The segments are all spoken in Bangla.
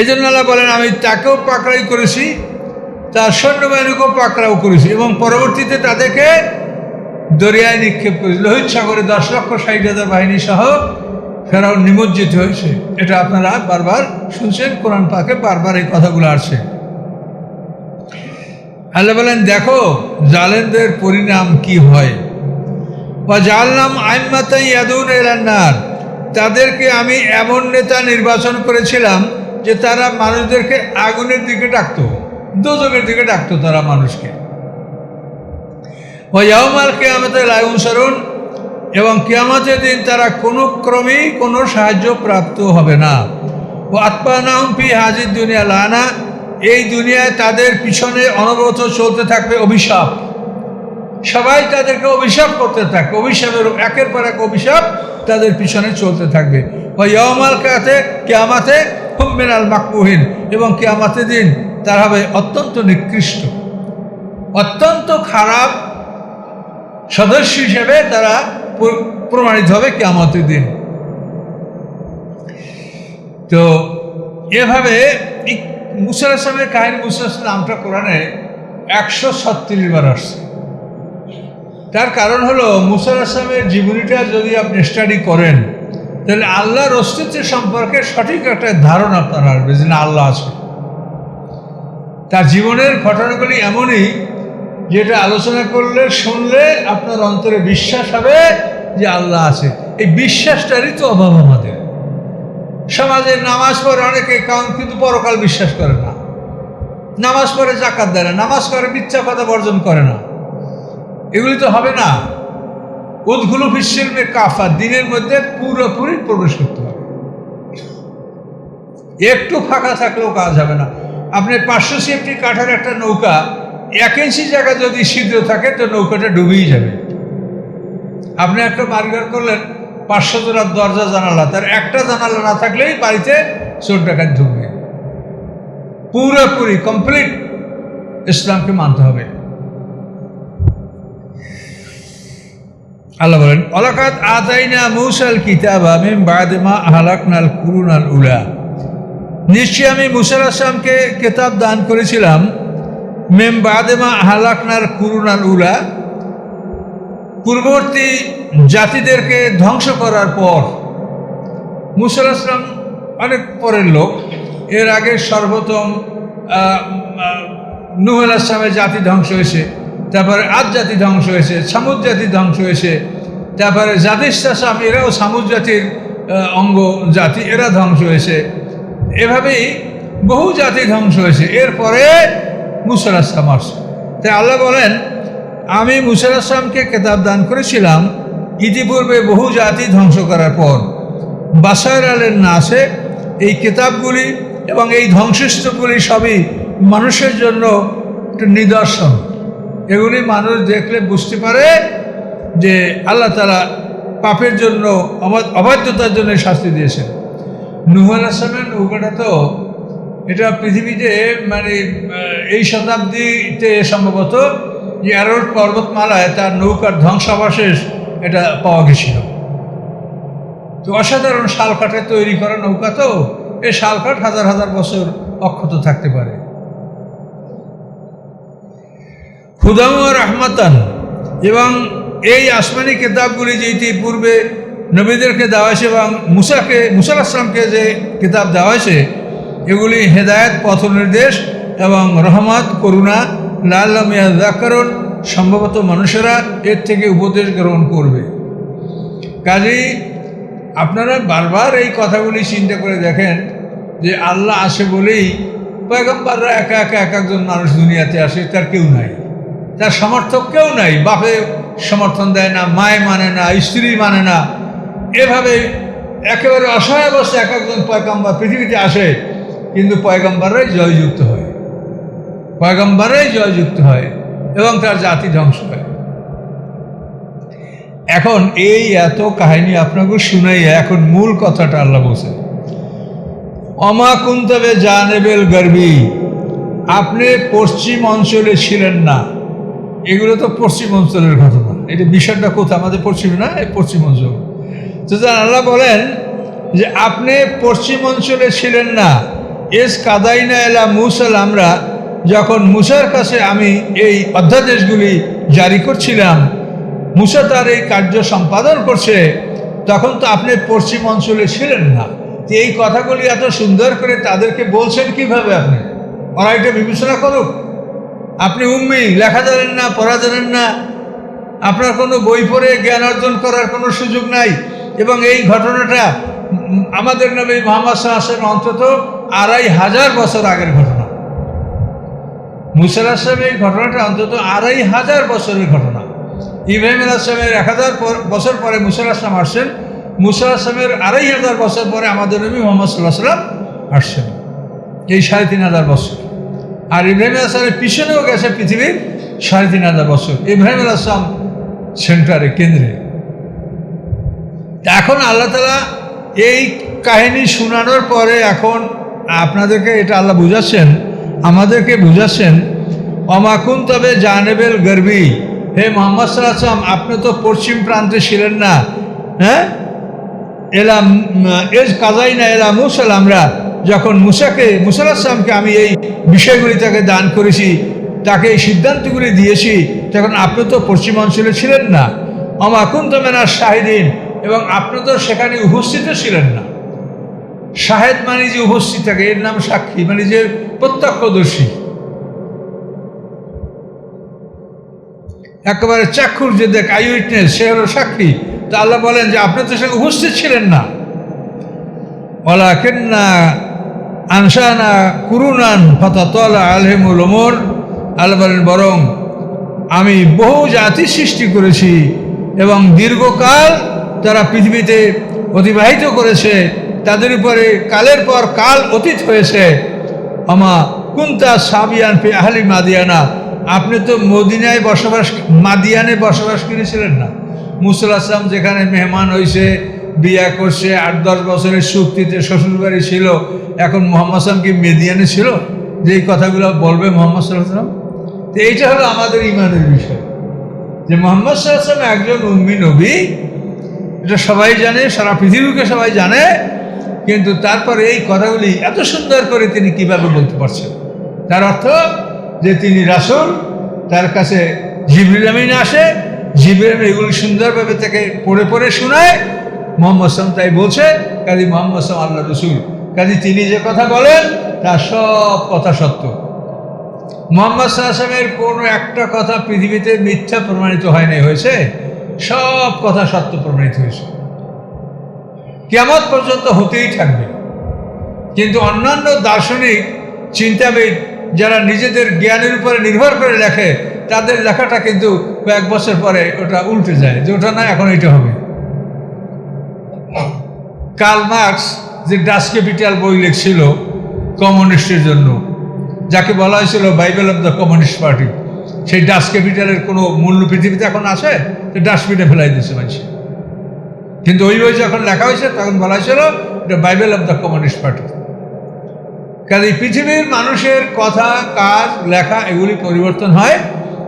এই বলেন, আমি তাকেও পাকড়াই করেছি, তার সৈন্যবাহিনীকেও পাকড়াও করেছি এবং পরবর্তীতে তাদেরকে দরিয়ায় নিক্ষেপ করেছি। লোহিত সাগরে দশ লক্ষ ষাট হাজার বাহিনী সহ ফেরাও নিমজ্জিত হয়েছে। এটা আপনারা বারবার শুনছেন, কোরআন পাকে বারবার এই কথাগুলো আসছে। আল্লাহ বলেন, দেখো জালেনদের পরিণাম কি হয়? বা জালনাম আইমাতাই ইয়াদুন এলান্নার তাদেরকে আমি এমন নেতা নির্বাচন করেছিলাম যে তারা মানুষদেরকে আগুনের দিকে ডাকতো দোজকের দিকে ডাকতো তারা মানুষকে। ওয়াউমাল কেয়ামতে লায়ুন সরুন এবং কেয়ামতের দিন তারা কোনো ক্রমেই কোনো সাহায্য প্রাপ্ত হবে না। ও আত্মানাহম হাজির দুনিয়া লানা, এই দুনিয়ায় তাদের পিছনে অনবরত চলতে থাকবে অভিশাপ। সবাই তাদেরকে অভিশাপ করতে থাকবে অভিশাপের একের পর এক অভিশাপ তাদের পিছনে চলতে থাকবে। ও ইয়মাল কাতে কেয়ামাতে হুম্মিন আল মাকবুহীন এবং কেয়ামাতে দিন তারা হবে অত্যন্ত নিকৃষ্ট। অত্যন্ত খারাপ সদস্য হিসেবে তারা প্রমাণিত হবে কেয়ামতের দিন। তো এভাবে মুসার আসলামের কাহিনী মুসার নামটা কোরআনে একশো ছত্রিশ বার আসছে। তার কারণ হলো মুসার আসলামের জীবনীটা যদি আপনি স্টাডি করেন তাহলে আল্লাহর অস্তিত্বের সম্পর্কে সঠিক একটা ধারণা আপনার আসবে যে না, আল্লাহ আছে। তার জীবনের ঘটনাগুলি এমনই যেটা আলোচনা করলে, শুনলে আপনার অন্তরে বিশ্বাস হবে যে আল্লাহ আছে। এই বিশ্বাসটারই তো অভাব আমাদের। সমাজে নামাজ পড়ে অনেকে কারণ কিন্তু পরকাল বিশ্বাস করে না। নামাজ পড়ে জাকাত দেয় না, নামাজ করে মিথ্যা কথা বর্জন করে না। এগুলি তো হবে না। উদ্গুলো ফিসিলমে কাফা? দিনের মধ্যে পুরোপুরি প্রবেশ করতে হবে। একটু ফাঁকা থাকলেও কাজ হবে না। আপনি পাঁচশো সিএফটি কাঠের একটা নৌকা, এক ইঞ্চি জায়গা যদি ছিদ্র থাকে, তো নৌকাটা ডুবেই যাবে। আপনি একটা বাড়িঘর করলেন, পাঁচশো জোড়ার দরজা, জানালা। তার একটা জানালা না থাকলেই বাড়িতে চোর ডাকাত ঢুকবে। পুরোপুরি কমপ্লিট ইসলামকে মানতে হবে। আল্লাহ বলেন অলাকাত আতাইনা মৌসাল কিতাব আমি বাদেমা হালাকনাল কুরুনাল উলা। নিশ্চয়ই আমি মুসার আসলামকে কেতাব দান করেছিলাম মেম বাদেমা হালাকনার কুরুনাল উলা। পূর্ববর্তী জাতিদেরকে ধ্বংস করার পর মুসাল আসলাম অনেক পরের লোক। এর আগে সর্বপ্রথম নুহুল আসলামের জাতি ধ্বংস হয়েছে। তারপরে আজ জাতি ধ্বংস হয়েছে, সামুদ জাতি ধ্বংস হয়েছে, তারপরে জাতিস্তাসাম এরাও সামুদ জাতির অঙ্গ জাতি, এরা ধ্বংস হয়েছে। এভাবেই বহু জাতি ধ্বংস হয়েছে। এরপরে মুসাল আসলাম আসছে। তাই আল্লাহ বলেন, আমি মুসাল আসলামকে কেতাব দান করেছিলাম, ইতিপূর্বে বহু জাতি ধ্বংস করার পর। বাসার আলের নাসে এই কিতাবগুলি এবং এই ধ্বংসস্তূপগুলি সবই মানুষের জন্য একটা নিদর্শন। এগুলি মানুষ দেখলে বুঝতে পারে যে আল্লাহ তালা পাপের জন্য অবা- অবাধ্যতার জন্য শাস্তি দিয়েছেন। নুহুল আসলামের নৌকাটা তো, এটা পৃথিবীতে মানে এই শতাব্দীতে সম্ভবত যে অ্যারোড পর্বতমালায় তার নৌকার ধ্বংসাবশেষ এটা পাওয়া গেছিল। তো অসাধারণ শালকাঠে তৈরি করা নৌকা তো, এই শালকাঠ হাজার হাজার বছর অক্ষত থাকতে পারে। হুদাম রহমাতান। এবং এই আসমানি কিতাবগুলি যে ইতিপূর্বে নবীদেরকে দেওয়া হয়েছে এবং মুসাকে মুসাল আসলামকে যে কিতাব দেওয়া হয়েছে, এগুলি হেদায়ত, পথ নির্দেশ এবং রহমত, করুণা লাল্লামিয়া জাকরণ সম্ভবত মানুষেরা এর থেকে উপদেশ গ্রহণ করবে। কাজেই আপনারা বারবার এই কথাগুলি চিন্তা করে দেখেন যে আল্লাহ আসে বলেই পয়গম্বররা একা একা এক একজন মানুষ দুনিয়াতে আসে, তার কেউ নাই। তার সমর্থক কেউ নাই। বাপে সমর্থন দেয় না, মায় মানে না, স্ত্রী মানে না। এভাবে একেবারে অসহায় অবস্থায় এক একজন পয়গম্বর পৃথিবীতে আসে, কিন্তু পয়গম্বররাই জয়যুক্ত হয়। পয়গম্বররাই জয়যুক্ত হয় এবং তার জাতি ধ্বংস হয়। এখন এই এত কাহিনী আপনাকে শুনাই এখন মূল কথাটা আল্লাহ বলছেন। অমা কুন্তবে জানেবেল গর্বী, আপনি পশ্চিম অঞ্চলে ছিলেন না। এগুলো তো পশ্চিম অঞ্চলের ঘটনা। এটা বিষয়টা কোথায়? আমাদের পশ্চিমে না, এই পশ্চিম অঞ্চল। তো আল্লাহ বলেন যে আপনি পশ্চিম অঞ্চলে ছিলেন না, এস কাদাইনা এলা মুসাল, আমরা যখন মুসার কাছে আমি এই অধ্যাদেশগুলি জারি করছিলাম, মুসা তার এই কার্য সম্পাদন করছে, তখন তো আপনি পশ্চিম অঞ্চলে ছিলেন না। তো এই কথাগুলি এত সুন্দর করে তাদেরকে বলছেন কীভাবে আপনি? ওরা এটা বিবেচনা করুক। আপনি উম্মি, লেখা জানেন না, পড়া জানেন না। আপনার কোনো বই পড়ে জ্ঞান অর্জন করার কোনো সুযোগ নাই। এবং এই ঘটনাটা আমাদের নবী মোহাম্মদ সাহাশের অন্তত আড়াই হাজার বছর আগের ঘটনা। মুসাল আসলাম এই ঘটনাটা অন্তত আড়াই হাজার বছরের ঘটনা। ইব্রাহিম আসলামের এক হাজার বছর পরে মুসাল আসলাম আসছেন। মুসাল আসলামের আড়াই হাজার বছর পরে আমাদের নবী মোহাম্মদ সাল্লাহ সাল্লাম আসছেন। এই সাড়ে তিন হাজার বছর। আর ইব্রাহিম আসলামের পিছনেও গেছে পৃথিবীর সাড়ে তিন হাজার বছর। ইব্রাহিম আসলাম সেন্টারে কেন্দ্রে। এখন আল্লাহ তালা এই কাহিনী শোনানোর পরে এখন আপনাদেরকে এটা আল্লাহ বুঝাচ্ছেন, আমাদেরকে বুঝাচ্ছেন অমাকুন তবে জানেবেল গর্বি? হে মোহাম্মদ সাল্লাম আপনি তো পশ্চিম প্রান্তে ছিলেন না হ্যাঁ? এলাম এজ কাজাই না, এলা মুসাল আমরা। যখন মুসাকে মুসাল আমি এই বিষয়গুলি তাকে দান করেছি, তাকে এই সিদ্ধান্তগুলি দিয়েছি, তখন আপনি তো পশ্চিমাঞ্চলে ছিলেন না। অমাকুন তো মেনার শাহিদিন, এবং আপনি তো সেখানে উপস্থিত ছিলেন না। শাহেদ মানে যে উপস্থিত থাকে, এর নাম সাক্ষী মানে যে প্রত্যক্ষদর্শী। একেবারে চাক্ষুর যে দেখ আই উইটনেস সে হলো সাক্ষী। তা আল্লাহ বলেন যে আপনি তো সেখানে উপস্থিত ছিলেন না। ওলা কেন্না আনসানা কুরুনান ফতাতলা আলহেমুল ওমর বলেন বরং আমি বহু জাতি সৃষ্টি করেছি এবং দীর্ঘকাল তারা পৃথিবীতে অতিবাহিত করেছে, তাদের উপরে কালের পর কাল অতীত হয়েছে। আমা কুন্তা সাবিয়ান পে আহলি মাদিয়ানা, আপনি তো মদিনায় বসবাস, মাদিয়ানে বসবাস করেছিলেন না। মুসুল আসলাম যেখানে মেহমান হয়েছে বিয়া করছে, আট দশ বছরের চুক্তিতে শ্বশুরবাড়ি ছিল, এখন মোহাম্মদ সালাম কি মেদিয়ানে ছিল? যে এই কথাগুলো বলবে মোহাম্মদ সাল্লাহ সাল্লাম তো এইটা হলো আমাদের ইমানের বিষয়। যে মোহাম্মদ সাল্লাম একজন উম্মি নবী, এটা সবাই জানে, সারা পৃথিবীকে সবাই জানে, কিন্তু তারপরে এই কথাগুলি এত সুন্দর করে তিনি কীভাবে বলতে পারছেন? তার অর্থ যে তিনি রাসুল, তার কাছে জিবরিল আমিন আসে, জিবরিল এগুলি সুন্দরভাবে তাকে পড়ে পড়ে শোনায় মোহাম্মদ সালাম তাই বলছে, কাজী মোহাম্মদ সালাম আল্লাহ রসুল। কাজী তিনি যে কথা বলেন তার সব কথা সত্য। মোহাম্মদ সাল্লামের কোনো একটা কথা পৃথিবীতে মিথ্যা প্রমাণিত হয় নাই, হয়েছে? সব কথা সত্য প্রমাণিত হয়েছে। কেমন পর্যন্ত হতেই থাকবে। কিন্তু অন্যান্য দার্শনিক, চিন্তাবিদ, যারা নিজেদের জ্ঞানের উপরে নির্ভর করে লেখে, তাদের লেখাটা কিন্তু কয়েক বছর পরে ওটা উল্টে যায়, যে ওটা না, এখন এটা হবে। কার্ল মার্কস যে ডাস ক্যাপিটাল বই লিখছিল কমিউনিস্টের জন্য, যাকে বলা হয়েছিল Bible of the Communist Party, সেই ডাস ক্যাপিটালের কোনো মূল্য পৃথিবীতে এখন আছে? তো ডাস্টবিনে ফেলাই দিয়েছে মানুষ কিন্তু ওই বই যখন লেখা হয়েছে, তখন বলা হয়েছিল এটা Bible of the Communist Party. কাজে পৃথিবীর মানুষের কথা, কাজ, লেখা এগুলি পরিবর্তন হয়,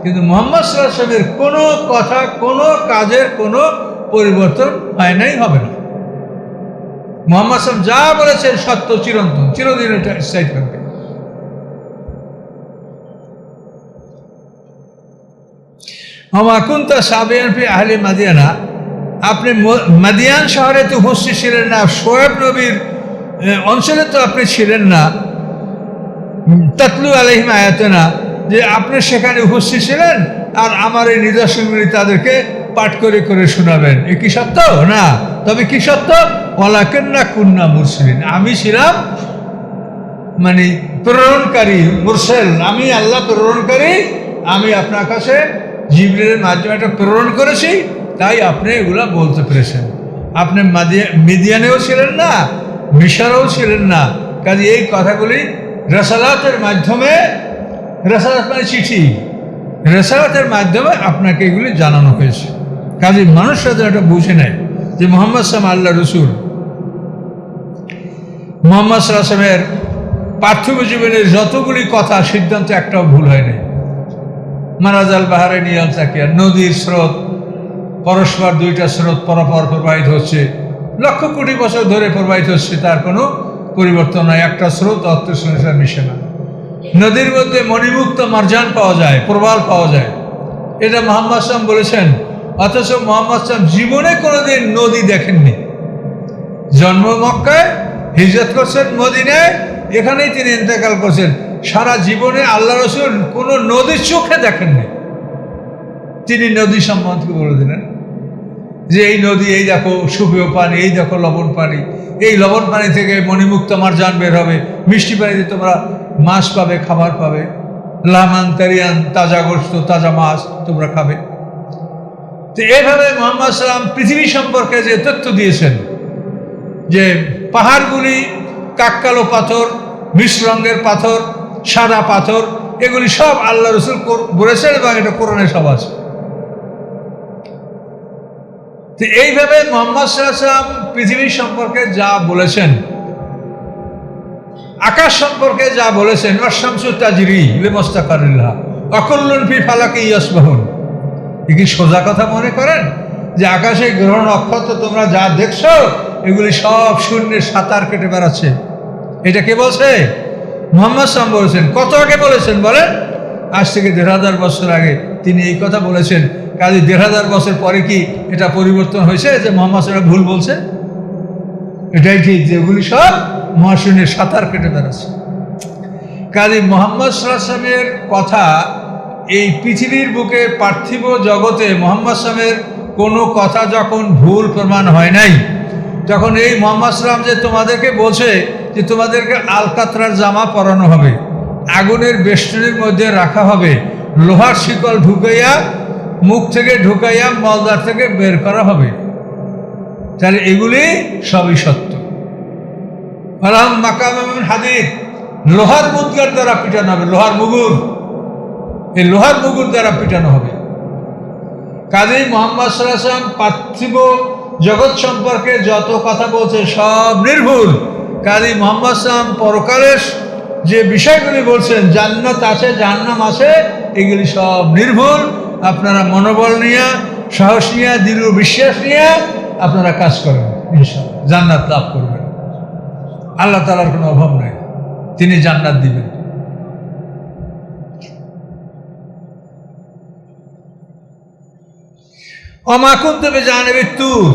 কিন্তু মোহাম্মদ সাল্লামের কোনো কথা, কোনো কাজের কোনো পরিবর্তন হয় নাই, হবে না। মোহাম্মদ সাল্লাম যা বলেছেন সত্য চিরন্তন চিরদিন এটা স্থায়ী থাকবে। আমাকুন্তা সাবিয়ান ফি আহলে মাদিয়ানা, আপনি মাদিয়ান শহরে তো উপস্থিত ছিলেন না, শোয়েব নবীর অঞ্চলে তো আপনি ছিলেন না। তাতলু আলহিম আয়াতনা, যে আপনি সেখানে উপস্থিত ছিলেন আর আমার এই নিদর্শনগুলি তাদেরকে পাঠ করে করে শোনাবেন। এ কি সত্য? না। তবে কি সত্য? ওলাকেন্না কুন্না আমি ছিলাম মানে প্রেরণকারী মুরসেল। আমি আল্লাহ প্রেরণকারী, আমি আপনার কাছে জিবরের মাধ্যমে একটা প্রেরণ করেছি, তাই আপনি এগুলা বলতে পেরেছেন। আপনি মিদিয়ানেও ছিলেন না, মিশরেও ছিলেন না। কাজে এই কথাগুলি রেসালাতের মাধ্যমে, রেসালাত মানে চিঠি, রেসালাতের মাধ্যমে আপনাকে এগুলি জানানো হয়েছে। কাজে মানুষরা সাথে এটা বুঝে নেয় যে মোহাম্মদ সাম আল্লাহ রসুল। মোহাম্মদ সাল্লামের পার্থিব জীবনের যতগুলি কথা, সিদ্ধান্ত একটাও ভুল হয়নি। মারাজাল বাহারে নিয়াল তাকিয়া নদীর স্রোত, পরস্পর দুইটা স্রোত পরপর প্রবাহিত হচ্ছে। লক্ষ কোটি বছর ধরে প্রবাহিত হচ্ছে, তার কোনো পরিবর্তন হয় একটা স্রোত, অর্থের সঙ্গে মিশে না। নদীর মধ্যে মণিমুক্ত মার্জান পাওয়া যায়, প্রবাল পাওয়া যায়। এটা মোহাম্মদ সাম বলেছেন, অথচ মোহাম্মদ সাম জীবনে কোনোদিন নদী দেখেননি। জন্ম মক্কায় হিজরত করছেন মদিনায়, এখানেই তিনি ইন্তেকাল করছেন। সারা জীবনে আল্লাহ রসুল কোনো নদীর চোখে দেখেননি। তিনি নদী সম্বন্ধে বলে দিলেন যে, এই নদী, এই দেখো সুপেয় পানি, এই দেখো লবণ পানি। এই লবণ পানি থেকে মণিমুক্ত যান বের হবে। মিষ্টি পানিতে তোমরা মাছ পাবে, খাবার পাবে। লামান, তারিয়ান, তাজা গোস্ত তাজা মাছ তোমরা খাবে। তো এইভাবে মোহাম্মদ সাল্লাম পৃথিবী সম্পর্কে যে তথ্য দিয়েছেন যে পাহাড়গুলি কাককালো পাথর মিশ রঙের পাথর, সাদা পাথর, এগুলি সব আল্লাহ রসুল বলেছেন এবং এটা কোরআনে সব আছে। তো এইভাবে মোহাম্মদ সাল্লাম পৃথিবী সম্পর্কে যা বলেছেন, আকাশ সম্পর্কে যা বলেছেন অকল্লন ফি ফালাকে ইয়াসবাহন। এ কি সোজা কথা মনে করেন? যে আকাশে গ্রহণ নক্ষত্র তোমরা যা দেখছ এগুলি সব শূন্যের সাঁতার কেটে বেড়াচ্ছে। এটা কে বলছে? মোহাম্মদ সাম বলেছেন। কত আগে বলেছেন বলেন? আজ থেকে দেড় হাজার বছর আগে তিনি এই কথা বলেছেন। কাজে দেড় হাজার বছর পরে কি এটা পরিবর্তন হয়েছে যে মোহাম্মদ সাল্লাম ভুল বলছে? এটাই ঠিক যেগুলি সব মহাশূন্যের সাঁতার কেটে বেড়াচ্ছে। কাজে মোহাম্মদ সাল্লামের কথা এই পৃথিবীর বুকে পার্থিব জগতে মোহাম্মদ সালামের কোনো কথা যখন ভুল প্রমাণ হয় নাই তখন এই মোহাম্মদ সালাম যে তোমাদেরকে বলছে যে তোমাদেরকে আলকাতরার জামা পরানো হবে, আগুনের বেষ্টনীর মধ্যে রাখা হবে, লোহার শিকল ঢুকাইয়া, মুখ থেকে ঢুকাইয়া মলদার থেকে বের করা হবে, তাহলে এগুলি সবই সত্য। মাকাম হাদিদ, লোহার মুদ্রার দ্বারা পিটানো হবে, লোহার মুগুর। এই লোহার মুগুর দ্বারা পিটানো হবে। কাজেই মোহাম্মদ সাল্লাম পার্থিব জগৎ সম্পর্কে যত কথা বলছে সব নির্ভুল। কাজী মোহাম্মদ সালাম পরকালের যে বিষয়গুলি বলছেন, জান্নাত আছে জান্নাম আছে, এগুলি সব নির্ভুল। আপনারা মনোবল নিয়ে, সাহস নিয়ে, দৃঢ় বিশ্বাস নিয়ে আপনারা কাজ করেন জান্নাত লাভ করবেন। আল্লাহ তালার কোনো অভাব নেই। তিনি জান্নাত দিবেন। অমাকুন তবে জানবে তুর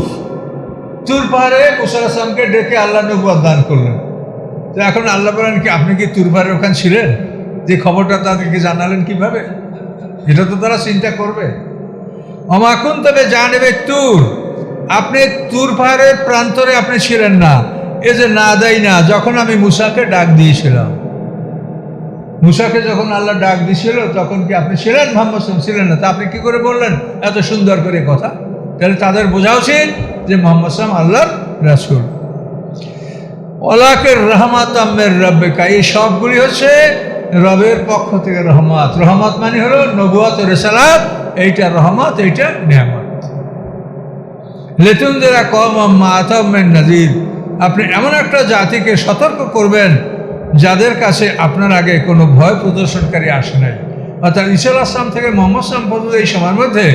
তুর পাহাড়ে মুসার আসলামকে ডেকে আল্লাহ নবুয়াদ দান করলেন। তো এখন আল্লাহ বলেন কি, আপনি কি তুর পাহাড়ে ওখানে ছিলেন? যে খবরটা তাদেরকে জানালেন কীভাবে? এটা তো তারা চিন্তা করবে। অমাকুন তবে জানবে তুর আপনি তুর পাহাড়ের প্রান্তরে আপনি ছিলেন না। এ যে না দেয় না, যখন আমি মুসাকে ডাক দিয়েছিলাম। মুসাকে যখন আল্লাহ ডাক দিছিল, তখন কি আপনি ছিলেন মোহাম্মদ ছিলেন না। তা আপনি কি করে বললেন? এত সুন্দর করে কথা। তাহলে তাদের বোঝা উচিত যে মোহাম্মদ সালাম আল্লাহর রাসুল। ওলাকের রহমাত আম্মের রব্বেকা, এই সবগুলি হচ্ছে রবের পক্ষ থেকে রহমত। রহমত মানে হলো নবুয়াত রেসালাত, এইটা রহমত, এইটা নিয়ামত। লেতুন যারা কম আম্মা আতামের নাজির আপনি এমন একটা জাতিকে সতর্ক করবেন যাদের কাছে আপনার আগে কোনো ভয় প্রদর্শনকারী আসে নাই, অর্থাৎ ইসল আসলাম থেকে মোহাম্মদ সালাম পর্যন্ত এই সময়ের মধ্যে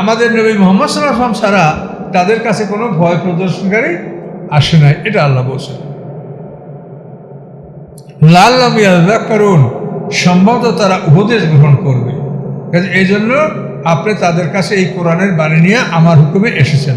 আমাদের নবী মোহাম্মদ সাল্লাম ছাড়া তাদের কাছে কোনো ভয় প্রদর্শনকারী আসে নাই, এটা আল্লাহ বলছেন। লাল করুন সম্ভবত তারা উপদেশ গ্রহণ করবে। এই জন্য আপনি তাদের কাছে এই কোরআনের বাণী নিয়ে আমার হুকুমে এসেছেন।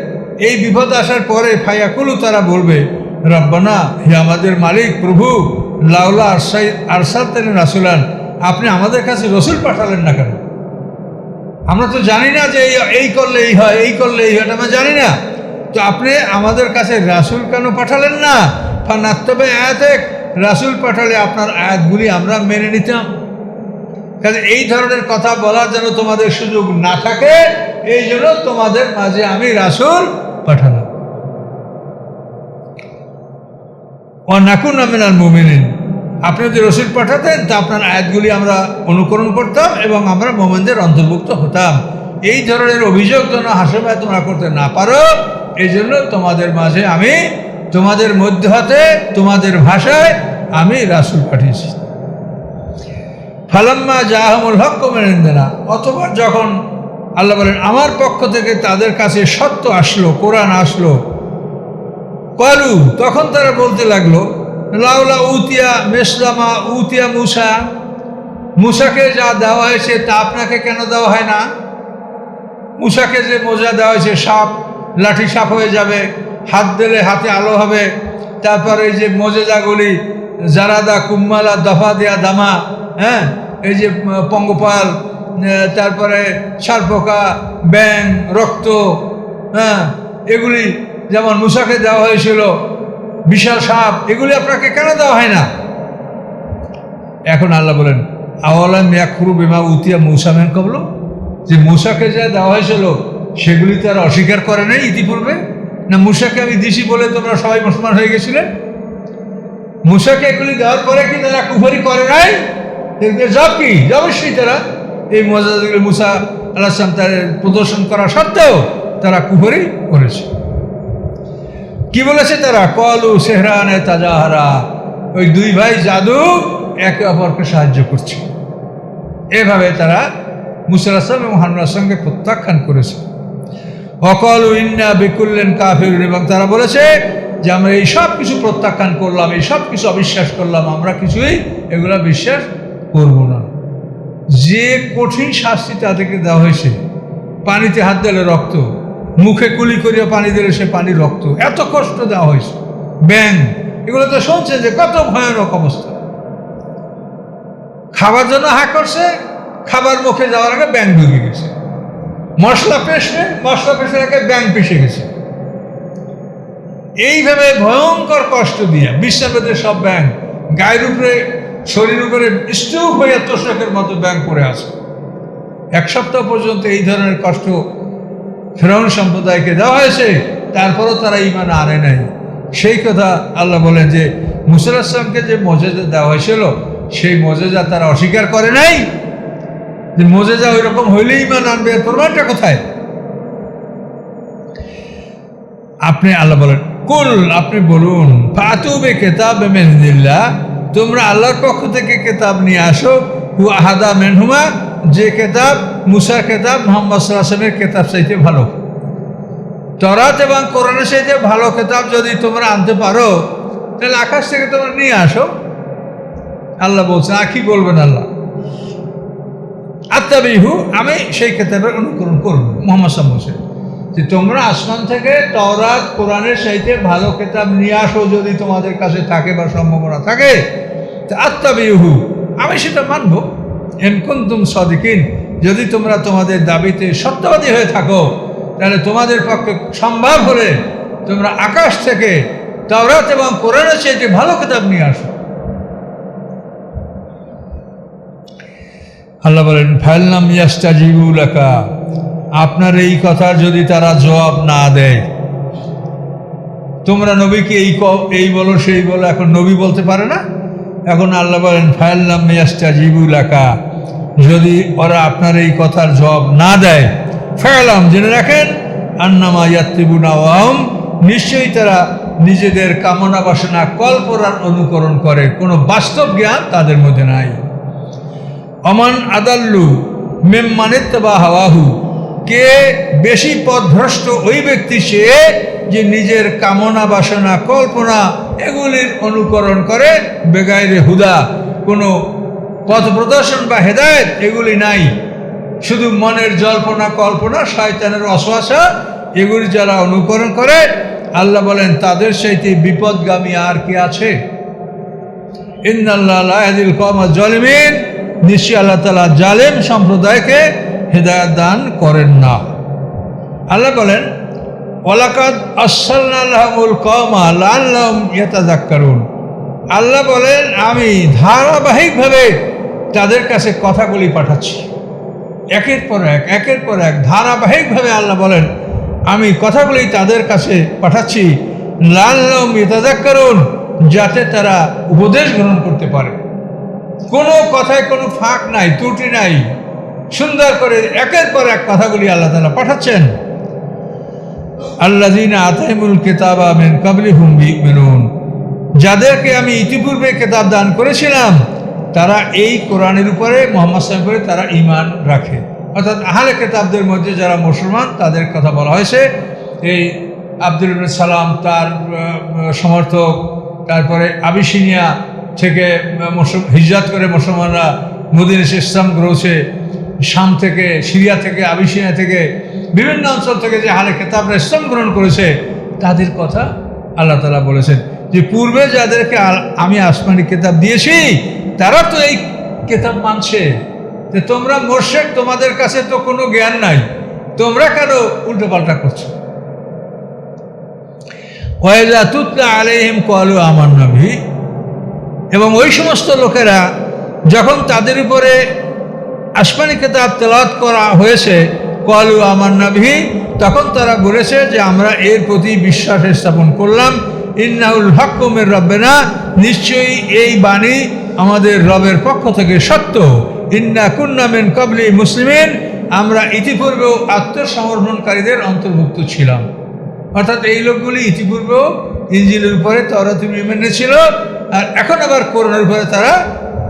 এই বিপদ আসার পরে ফাইয়াকুলু তারা বলবে, রব্বানা, হে আমাদের মালিক, প্রভু, লাউলা আরসাই আরসাল তেন রাসুলান, আপনি আমাদের কাছে রসুল পাঠালেন না কেন? আমরা তো জানি না যে এই করলে এই হয়, এই করলে এই হয় আমরা জানি না। তো আপনি আমাদের কাছে রাসুল কেন পাঠালেন না? ফানাত্তবে আয়াতে রাসুল পাঠালে আপনার আয়াতগুলি আমরা মেনে নিতাম। কাজে এই ধরনের কথা বলার যেন তোমাদের সুযোগ না থাকে, এই জন্য তোমাদের মাঝে আমি রাসুল পাঠালাম। ও নাকুন আমিনাল মুমিনিন, আপনি যদি রসুল পাঠাতেন, তা আপনার আয়াতগুলি আমরা অনুকরণ করতাম এবং আমরা মোমেনদের অন্তর্ভুক্ত হতাম। এই ধরনের অভিযোগ যেন হাসপায় তোমরা করতে না পারো এই জন্য তোমাদের মাঝে আমি, তোমাদের মধ্য হতে, তোমাদের ভাষায় আমি রাসুল পাঠিয়েছি। ফালাম্মা জাহামুল হক কমেন না অথবা যখন আল্লাহ বলেন, আমার পক্ষ থেকে তাদের কাছে সত্য আসলো, কোরআন আসলো। কলু, তখন তারা বলতে লাগল, লাউলা উতিয়া মেসলামা উতিয়া মুসা, মুসাকে যা দেওয়া হয়েছে তা আপনাকে কেন দেওয়া হয় না? মুসাকে যে মোজা দেওয়া হয়েছে, সাপ, লাঠি সাপ হয়ে যাবে, হাত দিলে হাতে আলো হবে, তারপরে এই যে মোজেজাগুলি জারাদা, কুম্মালা, দফা দেয়া দামা হ্যাঁ এই যে পঙ্গপাল তারপরে সারপোকা ব্যাং রক্ত হ্যাঁ এগুলি যেমন মুসাকে দেওয়া হয়েছিল, বিশাল সাপ, এগুলি আপনাকে কেন দেওয়া হয় না? এখন আল্লাহ বলেন, আওয়ালাম ইয়াকুরু বিমা উতিয়া মৌসা মেন কবল যে মূসাকে যা দেওয়া হয়েছিল, সেগুলি তারা অস্বীকার করে নাই ইতিপূর্বে? না মূসাকে আমি দিছি বলে তোমরা সবাই মুসলমান হয়ে গেছিলে? মূসাকে এগুলি দেওয়ার পরে কি তারা কুফরি করে নাই? জব কি? অবশ্যই তারা এই মজাদগুলি মুসা আল্লাহ তার প্রদর্শন করা সত্ত্বেও তারা কুফরি করেছে। কি বলেছে তারা? কলু সেহরানে তাজাহারা। ওই দুই ভাই জাদু একে অপরকে সাহায্য করছে। এভাবে তারা মুসাল আসলাম এবং হানুর সঙ্গে প্রত্যাখ্যান করেছে। অকল ইন্না বেকুল্লেন কাফির এবং তারা বলেছে যে, আমরা এই সব কিছু প্রত্যাখ্যান করলাম, এই সব কিছু অবিশ্বাস করলাম, আমরা কিছুই এগুলা বিশ্বাস করব না। যে কঠিন শাস্তি তাদেরকে দেওয়া হয়েছে, পানিতে হাত দিলে রক্ত, মুখে কুলি করিয়া পানি দিলে সে পানি রক্ত, এত কষ্ট দেওয়া হয়েছে। ব্যাং, এগুলো তো শুনছে যে কত ভয়ানক অবস্থা। খাবার জন্য হা করছে, খাবার মুখে যাওয়ার আগে ব্যাং ঢুকে গেছে। মশলা পেশে মশলা পেশার আগে ব্যাং পেশে গেছে। এইভাবে ভয়ঙ্কর কষ্ট দিয়ে বিশ্বের সব ব্যাং, গায়ের উপরে শরীর উপরে স্তূপ হয়ে তোষকের মতো ব্যাং পড়ে আছে এক সপ্তাহ পর্যন্ত এই ধরনের কষ্ট ফেরাউন সম্প্রদায়কে দেওয়া হয়েছে, তারপরও তারা ইমান আনে নাই। সেই কথা আল্লাহ বলেন যে মুসুল যে মজেজা দেওয়া হয়েছিল, সেই মজেজা তারা অস্বীকার করে নাই। যে মজেজা ওই রকম হইলে ইমান আনবে, এর প্রমাণটা কোথায়? আপনি আল্লাহ বলেন, কুল, আপনি বলুন, ফাতুবে কেতাব মেহদিল্লা তোমরা আল্লাহর পক্ষ থেকে কেতাব নিয়ে আসো। আহাদা মেনহুমা, যে কেতাব মুসার কেতাব, মোহাম্মদ সাল্লাহামের কেতাব চাইতে ভালো। তরাত এবং কোরআনের চাইতে ভালো কেতাব যদি তোমরা আনতে পারো, তাহলে আকাশ থেকে তোমরা নিয়ে আসো। আল্লাহ বলছে আর কি বলবেন আল্লাহ? আত্মাবিহু, আমি সেই কেতাবের অনুকরণ করব, মোহাম্মদ সাল্লাম যে তোমরা আসমান থেকে তওরাত, কোরআনের সাইতে ভালো কেতাব নিয়ে আসো যদি তোমাদের কাছে থাকে বা সম্ভাবনা থাকে। আত্মাবিহু, আমি সেটা মানব। এনকুন্তুম সদিকিন, যদি তোমরা তোমাদের দাবিতে সত্যবাদী হয়ে থাকো, তাহলে তোমাদের পক্ষে সম্ভব হলে তোমরা আকাশ থেকে তাওরাত এবং কোরআনের চাইতে ভালো কেতাব নিয়ে আসো। আল্লাহ বলেন ফাইলনাম ইয়াস্তা জিবুলাকা আপনার এই কথার যদি তারা জবাব না দেয়, তোমরা নবীকে এই এই বলো, সেই বলো, এখন নবী বলতে পারে না? এখন আল্লাহ বলেন ফাইলনাম ইয়াস্তা জিবুলাকা যদি ওরা আপনার এই কথার জবাব না দেয় ফায়ালাম জেনে রাখেন, আন্নামা ইয়াত্তিবুনা ওয়াহম নিশ্চয়ই তারা নিজেদের কামনা বাসনা, কল্পনার অনুকরণ করে। কোনো বাস্তব জ্ঞান তাদের মধ্যে নাই। অমান আদাল্লু মেম মানেত্তা বা হাওয়াহু। কে বেশি পথভ্রষ্ট ওই ব্যক্তি সে যে নিজের কামনা বাসনা, কল্পনা এগুলির অনুকরণ করে? বেগাইরে হুদা, কোনো পথ প্রদর্শন বা হেদায়েত এগুলি নাই। শুধু মনের জল্পনা, কল্পনা, শয়তানের অশ্বাসা এগুলি যারা অনুকরণ করে, আল্লাহ বলেন, তাদের সাথে বিপদগামী আর কি আছে? ইন্দাল্লাহিল কমা জলিমিন নিশ্চয় আল্লাহ তালা জালেম সম্প্রদায়কে হেদায়ত দান করেন না। আল্লাহ বলেন ওলাকাদ আসাল্লাহুল কমা আল্লাহ বলেন, আমি ধারাবাহিকভাবে তাদের কাছে কথাগুলি পাঠাচ্ছি। একের পর এক, একের পর এক ধারাবাহিকভাবে আল্লাহ বলেন, আমি কথাগুলি তাদের কাছে পাঠাচ্ছি। লাল্লাম ইয়াতাজাক্কারুন যাতে তারা উপদেশ গ্রহণ করতে পারে। কোনো কথায় কোনো ফাঁক নাই, ত্রুটি নাই। সুন্দর করে একের পর এক কথাগুলি আল্লাহ তালা পাঠাচ্ছেন। আল্লাদিন আতাইমুল কেতাব আমেন কাবলি হুম্বি মেনুন যাদেরকে আমি ইতিপূর্বে কেতাব দান করেছিলাম, তারা এই কোরআনের উপরে, মোহাম্মদ সাহেব করে তারা ইমান রাখে। অর্থাৎ আহলে কেতাবদের মধ্যে যারা মুসলমান, তাদের কথা বলা হয়েছে। এই আব্দুল সালাম তার সমর্থক, তারপরে আবিসিনিয়া থেকে মুসল, হিজরত করে মুসলমানরা মদিন ইসলাম গ্রহছে শাম থেকে, সিরিয়া থেকে আবিসিনিয়া থেকে, বিভিন্ন অঞ্চল থেকে যে হালে কেতাবরা ইসলাম গ্রহণ করেছে, তাদের কথা আল্লাহ তালা বলেছেন যে পূর্বে যাদেরকে আমি আসমানি কেতাব দিয়েছি, তারা তো এই কেতাব মানছে। যে তোমরা মোর্শেক, তোমাদের কাছে তো কোনো জ্ঞান নাই। তোমরা কেন উল্টোপাল্টা করছ? ওয়াইজা তুতলা আলাইহিম কলু আমার নবী এবং ওই সমস্ত লোকেরা যখন তাদের উপরে আসমানি কেতাব তেলাওয়াত করা হয়েছে কলু আমার নাভি তখন তারা বলেছে যে আমরা এর প্রতি বিশ্বাস স্থাপন করলাম। ইন্নাউল হকুমের রব্বেনা, নিশ্চয়ই এই বাণী আমাদের রবের পক্ষ থেকে সত্য। ইন্না কুন্নামেন কবলি মুসলিমিন, আমরা ইতিপূর্বেও আত্মসমর্পণকারীদের অন্তর্ভুক্ত ছিলাম। অর্থাৎ এই লোকগুলি ইতিপূর্বেও ইঞ্জিলের উপরে তারা তুমি মেনেছিল আর এখন আবার করোনার উপরে তারা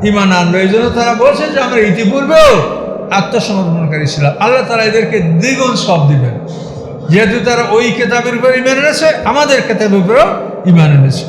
ইমান আনলো, এই জন্য তারা বলছে যে আমরা ইতিপূর্বেও আত্মসমর্পণকারী ছিলাম। আল্লাহ তারা এদেরকে দ্বিগুণ সব দিবেন। যেহেতু তারা ওই কেতাবের উপর ইমান এনেছে, আমাদের কেতাবের উপরেও ইমান এনেছে।